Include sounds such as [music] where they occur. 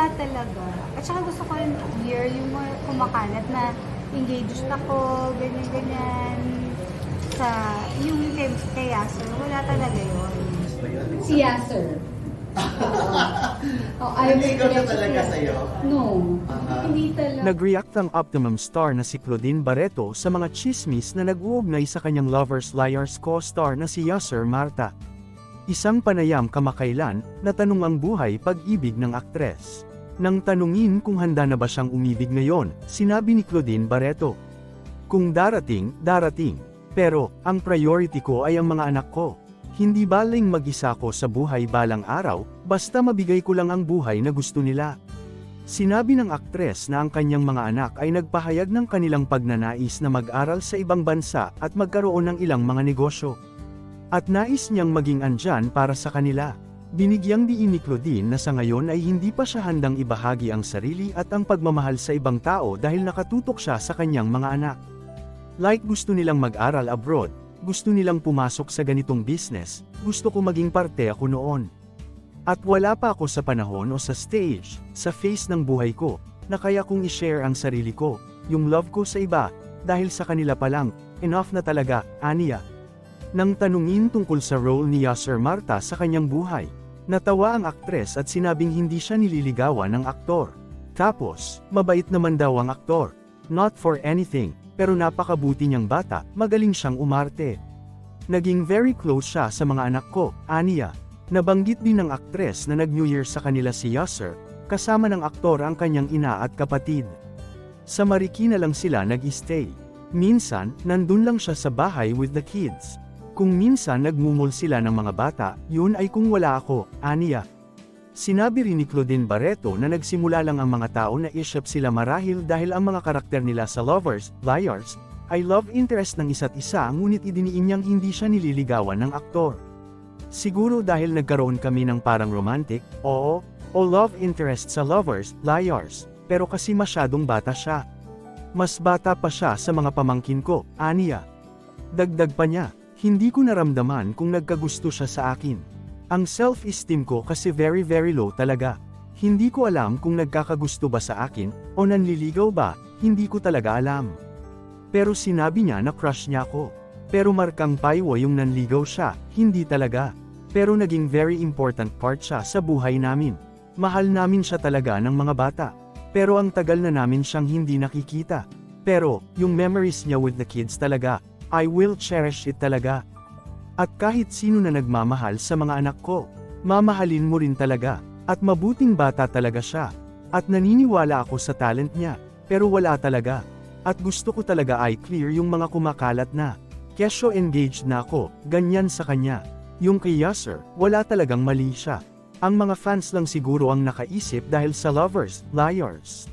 wala talaga. At saka gusto ko rin hear yung more kumakalat na engaged ako, ganyan-ganyan. Sa, yung kay, kay Yasser, wala talaga yun. Si Yasser. [laughs] oh, ayaw Hindi ko siya talaga sa'yo? No. Aha. Hindi talaga. Nag-react ang Optimum star na si Claudine Barreto sa mga chismis na nag-uugnay sa kanyang Lovers Liars co-star na si Yasser Marta. Isang panayam kamakailan na tanong ang buhay pag-ibig ng aktres. Nang tanungin kung handa na ba siyang umibig ngayon, sinabi ni Claudine Barreto. Kung darating, darating. Pero, ang priority ko ay ang mga anak ko. Hindi baling mag-isa ko sa buhay balang araw, basta mabigay ko lang ang buhay na gusto nila. Sinabi ng aktres na ang kanyang mga anak ay nagpahayag ng kanilang pagnanais na mag-aral sa ibang bansa at magkaroon ng ilang mga negosyo. At nais niyang maging andyan para sa kanila. Binigyang diin ni Claudine na sa ngayon ay hindi pa siya handang ibahagi ang sarili at ang pagmamahal sa ibang tao dahil nakatutok siya sa kanyang mga anak. Like gusto nilang mag-aral abroad, gusto nilang pumasok sa ganitong business, gusto ko maging parte ako noon. At wala pa ako sa panahon o sa stage, sa face ng buhay ko, na kaya kong i-share ang sarili ko, yung love ko sa iba, dahil sa kanila pa lang, enough na talaga, Ania. Nang tanungin tungkol sa role ni Yasser Marta sa kanyang buhay, natawa ang aktres at sinabing hindi siya nililigawan ng aktor. Tapos, mabait naman daw ang aktor. Not for anything, pero napakabuti niyang bata, magaling siyang umarte. Naging very close siya sa mga anak ko, Ania. Nabanggit din ng aktres na nag-New Year sa kanila si Yasser, kasama ng aktor ang kanyang ina at kapatid. Sa Marikina lang sila nag-stay. Minsan, nandun lang siya sa bahay with the kids. Kung minsan nagmumol sila ng mga bata, yun ay kung wala ako, Ania. Sinabi rin ni Claudine Barreto na nagsimula lang ang mga tao na iship sila marahil dahil ang mga karakter nila sa Lovers, Liars, ay love interest ng isa't isa ngunit idiniin niyang hindi siya nililigawan ng aktor. Siguro dahil nagkaroon kami ng parang romantic, oo, o love interest sa Lovers, Liars, pero kasi masyadong bata siya. Mas bata pa siya sa mga pamangkin ko, Ania. Dagdag pa niya, hindi ko naramdaman kung nagkagusto siya sa akin. Ang self-esteem ko kasi very very low talaga. Hindi ko alam kung nagkakagusto ba sa akin, o nanliligaw ba, hindi ko talaga alam. Pero sinabi niya na crush niya ako. Pero markang paywa yung nanligaw siya, hindi talaga. Pero naging very important part siya sa buhay namin. Mahal namin siya talaga ng mga bata. Pero ang tagal na namin siyang hindi nakikita. Pero, yung memories niya with the kids talaga, I will cherish it talaga. At kahit sino na nagmamahal sa mga anak ko, mamahalin mo rin talaga, at mabuting bata talaga siya. At naniniwala ako sa talent niya, pero wala talaga. At gusto ko talaga ay clear yung mga kumakalat na. Kesyo engaged na ako, ganyan sa kanya. Yung kay Yasser, wala talagang mali siya. Ang mga fans lang siguro ang nakaisip dahil sa lovers, liars.